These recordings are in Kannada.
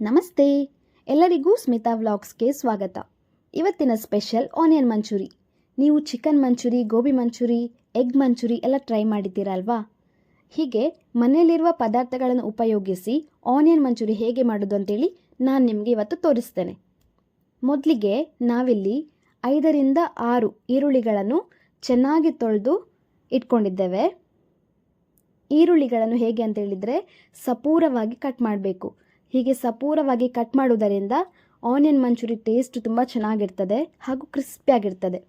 ನಮಸ್ತೆ. ಎಲ್ಲರಿಗೂ ಸ್ಮಿತಾ ವ್ಲಾಗ್ಸ್ಗೆ ಸ್ವಾಗತ. ಇವತ್ತಿನ ಸ್ಪೆಷಲ್ ಆನಿಯನ್ ಮಂಚೂರಿ. ನೀವು ಚಿಕನ್ ಮಂಚೂರಿ, ಗೋಬಿ ಮಂಚೂರಿ, ಎಗ್ ಮಂಚೂರಿ ಎಲ್ಲ ಟ್ರೈ ಮಾಡಿದ್ದೀರಲ್ವಾ? ಹೀಗೆ ಮನೆಯಲ್ಲಿರುವ ಪದಾರ್ಥಗಳನ್ನು ಉಪಯೋಗಿಸಿ ಆನಿಯನ್ ಮಂಚೂರಿ ಹೇಗೆ ಮಾಡೋದು ಅಂತೇಳಿ ನಾನು ನಿಮಗೆ ಇವತ್ತು ತೋರಿಸ್ತೇನೆ. ಮೊದಲಿಗೆ ನಾವಿಲ್ಲಿ ಐದರಿಂದ ಆರು ಈರುಳ್ಳಿಗಳನ್ನು ಚೆನ್ನಾಗಿ ತೊಳೆದು ಇಟ್ಕೊಂಡಿದ್ದೇವೆ. ಈರುಳ್ಳಿಗಳನ್ನು ಹೇಗೆ ಅಂತ ಹೇಳಿದರೆ ಸಪೂರವಾಗಿ ಕಟ್ ಮಾಡಬೇಕು. ಹೀಗೆ ಸಪೂರವಾಗಿ ಕಟ್ ಮಾಡುವುದರಿಂದ ಆನಿಯನ್ ಮಂಚೂರಿ ಟೇಸ್ಟ್ ತುಂಬ ಚೆನ್ನಾಗಿರ್ತದೆ ಹಾಗೂ ಕ್ರಿಸ್ಪಿಯಾಗಿರ್ತದೆ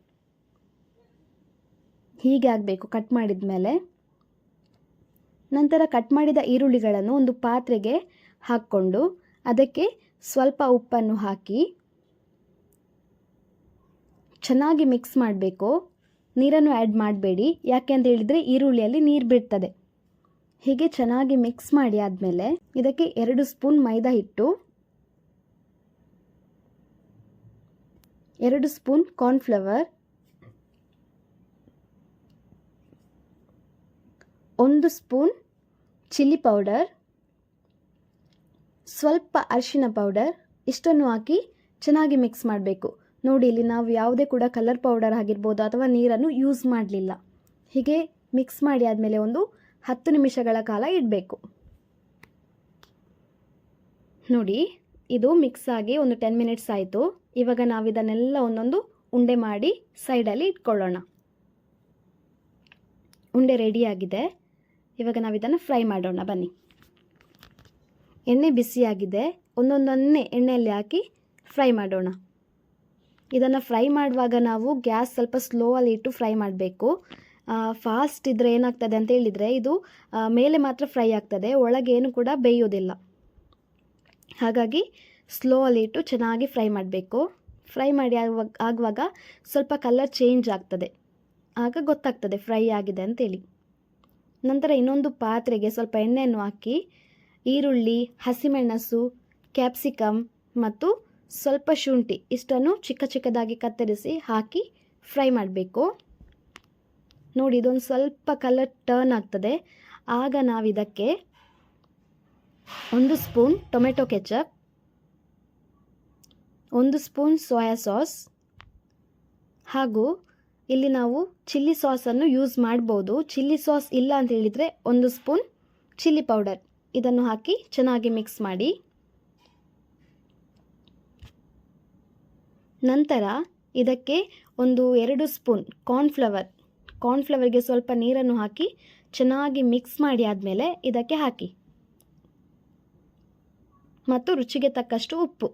ಹೀಗೆ ಆಗಬೇಕು ಕಟ್ ಮಾಡಿದ ಮೇಲೆ ನಂತರ ಕಟ್ ಮಾಡಿದ ಈರುಳ್ಳಿಗಳನ್ನು ಒಂದು ಪಾತ್ರೆಗೆ ಹಾಕ್ಕೊಂಡು ಅದಕ್ಕೆ ಸ್ವಲ್ಪ ಉಪ್ಪನ್ನು ಹಾಕಿ ಚೆನ್ನಾಗಿ ಮಿಕ್ಸ್ ಮಾಡಬೇಕು. ನೀರನ್ನು ಆ್ಯಡ್ ಮಾಡಬೇಡಿ. ಯಾಕೆ ಅಂತ ಹೇಳಿದರೆ ಈರುಳ್ಳಿಯಲ್ಲಿ ನೀರು ಬಿಡ್ತದೆ. ಹೀಗೆ ಚೆನ್ನಾಗಿ ಮಿಕ್ಸ್ ಮಾಡಿ ಆದಮೇಲೆ ಇದಕ್ಕೆ ಎರಡು ಸ್ಪೂನ್ ಮೈದಾ ಹಿಟ್ಟು, ಎರಡು ಸ್ಪೂನ್ ಕಾರ್ನ್ಫ್ಲವರ್ ಒಂದು ಸ್ಪೂನ್ ಚಿಲ್ಲಿ ಪೌಡರ್ ಸ್ವಲ್ಪ ಅರಿಶಿನ ಪೌಡರ್ ಇಷ್ಟನ್ನು ಹಾಕಿ ಚೆನ್ನಾಗಿ ಮಿಕ್ಸ್ ಮಾಡಬೇಕು. ನೋಡಿ, ಇಲ್ಲಿ ನಾವು ಯಾವುದೇ ಕೂಡ ಕಲರ್ ಪೌಡರ್ ಆಗಿರ್ಬೋದು ಅಥವಾ ನೀರನ್ನು ಯೂಸ್ ಮಾಡಲಿಲ್ಲ. ಹೀಗೆ ಮಿಕ್ಸ್ ಮಾಡಿ ಆದಮೇಲೆ ಒಂದು ಹತ್ತು ನಿಮಿಷಗಳ ಕಾಲ ಇಡಬೇಕು. ನೋಡಿ, ಇದು ಮಿಕ್ಸ್ ಆಗಿ ಒಂದು ಟೆನ್ ಮಿನಿಟ್ಸ್ ಆಯಿತು. ಇವಾಗ ನಾವು ಇದನ್ನೆಲ್ಲ ಒಂದೊಂದು ಉಂಡೆ ಮಾಡಿ ಸೈಡಲ್ಲಿ ಇಟ್ಕೊಳ್ಳೋಣ. ಉಂಡೆ ರೆಡಿಯಾಗಿದೆ ಇವಾಗ ನಾವು ಇದನ್ನು ಫ್ರೈ ಮಾಡೋಣ, ಬನ್ನಿ. ಎಣ್ಣೆ ಬಿಸಿಯಾಗಿದೆ ಒಂದೊಂದನ್ನೇ ಎಣ್ಣೆಯಲ್ಲಿ ಹಾಕಿ ಫ್ರೈ ಮಾಡೋಣ. ಇದನ್ನು ಫ್ರೈ ಮಾಡುವಾಗ ನಾವು ಗ್ಯಾಸ್ ಸ್ವಲ್ಪ ಸ್ಲೋ ಅಲ್ಲಿ ಇಟ್ಟು ಫ್ರೈ ಮಾಡಬೇಕು. ಫಾಸ್ಟ್ ಇದ್ದರೆ ಏನಾಗ್ತದೆ ಅಂತ ಹೇಳಿದರೆ ಇದು ಮೇಲೆ ಮಾತ್ರ ಫ್ರೈ ಆಗ್ತದೆ, ಒಳಗೆ ಏನು ಕೂಡ ಬೇಯೋದಿಲ್ಲ. ಹಾಗಾಗಿ ಸ್ಲೋ ಅಲ್ಲಿ ಇಟ್ಟು ಚೆನ್ನಾಗಿ ಫ್ರೈ ಮಾಡಬೇಕು. ಫ್ರೈ ಮಾಡಿ ಆಗುವಾಗ ಆಗುವಾಗ ಸ್ವಲ್ಪ ಕಲರ್ ಚೇಂಜ್ ಆಗ್ತದೆ. ಆಗ ಗೊತ್ತಾಗ್ತದೆ ಫ್ರೈ ಆಗಿದೆ ಅಂತೇಳಿ ನಂತರ ಇನ್ನೊಂದು ಪಾತ್ರೆಗೆ ಸ್ವಲ್ಪ ಎಣ್ಣೆಯನ್ನು ಹಾಕಿ, ಈರುಳ್ಳಿ, ಹಸಿಮೆಣಸು ಕ್ಯಾಪ್ಸಿಕಮ್ ಮತ್ತು ಸ್ವಲ್ಪ ಶುಂಠಿ ಇಷ್ಟನ್ನು ಚಿಕ್ಕ ಚಿಕ್ಕದಾಗಿ ಕತ್ತರಿಸಿ ಹಾಕಿ ಫ್ರೈ ಮಾಡಬೇಕು. ನೋಡಿ, ಇದೊಂದು ಸ್ವಲ್ಪ ಕಲರ್ ಟರ್ನ್ ಆಗ್ತದೆ. ಆಗ ನಾವು ಇದಕ್ಕೆ ಒಂದು ಸ್ಪೂನ್ ಟೊಮೆಟೊ ಕೆಚಪ್, ಒಂದು ಸ್ಪೂನ್ ಸೋಯಾ ಸಾಸ್, ಹಾಗೂ ಇಲ್ಲಿ ನಾವು ಚಿಲ್ಲಿ ಸಾಸನ್ನು ಯೂಸ್ ಮಾಡ್ಬೋದು. ಚಿಲ್ಲಿ ಸಾಸ್ ಇಲ್ಲ ಅಂತ ಹೇಳಿದರೆ ಒಂದು ಸ್ಪೂನ್ ಚಿಲ್ಲಿ ಪೌಡರ್. ಇದನ್ನು ಹಾಕಿ ಚೆನ್ನಾಗಿ ಮಿಕ್ಸ್ ಮಾಡಿ. ನಂತರ ಇದಕ್ಕೆ ಒಂದು ಎರಡು ಸ್ಪೂನ್ ಕಾರ್ನ್ಫ್ಲವರ್ ಕಾರ್ನ್ಫ್ಲವರ್ಗೆ ಸ್ವಲ್ಪ ನೀರನ್ನು ಹಾಕಿ ಚೆನ್ನಾಗಿ ಮಿಕ್ಸ್ ಮಾಡಿ ಆದಮೇಲೆ ಇದಕ್ಕೆ ಹಾಕಿ. ಮತ್ತು ರುಚಿಗೆ ತಕ್ಕಷ್ಟು ಉಪ್ಪು.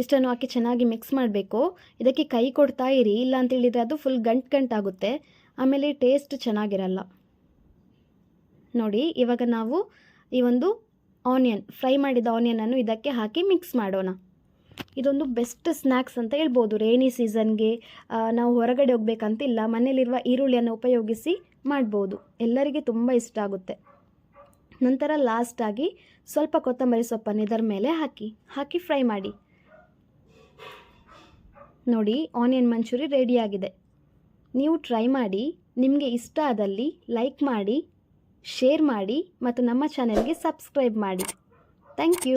ಇಷ್ಟನ್ನು ಹಾಕಿ ಚೆನ್ನಾಗಿ ಮಿಕ್ಸ್ ಮಾಡಬೇಕು. ಇದಕ್ಕೆ ಕೈ ಕೊಡ್ತಾ ಇರಿ ಇಲ್ಲ ಅಂತೇಳಿದರೆ ಅದು ಫುಲ್ ಗಂಟು ಗಂಟಾಗುತ್ತೆ ಆಮೇಲೆ ಟೇಸ್ಟ್ ಚೆನ್ನಾಗಿರಲ್ಲ. ನೋಡಿ, ಇವಾಗ ನಾವು ಈ ಒಂದು ಆನಿಯನ್ ಫ್ರೈ ಮಾಡಿದ ಆನಿಯನನ್ನು ಇದಕ್ಕೆ ಹಾಕಿ ಮಿಕ್ಸ್ ಮಾಡೋಣ. ಇದೊಂದು ಬೆಸ್ಟ್ ಸ್ನ್ಯಾಕ್ಸ್ ಅಂತ ಹೇಳ್ಬೋದು. ರೇನಿ ಸೀಸನ್ಗೆ ನಾವು ಹೊರಗಡೆ ಹೋಗ್ಬೇಕಂತಿಲ್ಲ ಮನೆಯಲ್ಲಿರುವ ಈರುಳ್ಳಿಯನ್ನು ಉಪಯೋಗಿಸಿ ಮಾಡ್ಬೋದು. ಎಲ್ಲರಿಗೆ ತುಂಬ ಇಷ್ಟ ಆಗುತ್ತೆ. ನಂತರ ಲಾಸ್ಟಾಗಿ ಸ್ವಲ್ಪ ಕೊತ್ತಂಬರಿ ಸೊಪ್ಪನ್ನು ಇದರ ಮೇಲೆ ಹಾಕಿ ಹಾಕಿ ಫ್ರೈ ಮಾಡಿ. ನೋಡಿ ಆನಿಯನ್ ಮಂಚೂರಿ ರೆಡಿಯಾಗಿದೆ ನೀವು ಟ್ರೈ ಮಾಡಿ, ನಿಮಗೆ ಇಷ್ಟ ಆದಲ್ಲಿ ಲೈಕ್ ಮಾಡಿ ಶೇರ್ ಮಾಡಿ, ಮತ್ತು ನಮ್ಮ ಚಾನೆಲ್ಗೆ ಸಬ್ಸ್ಕ್ರೈಬ್ ಮಾಡಿ. Thank you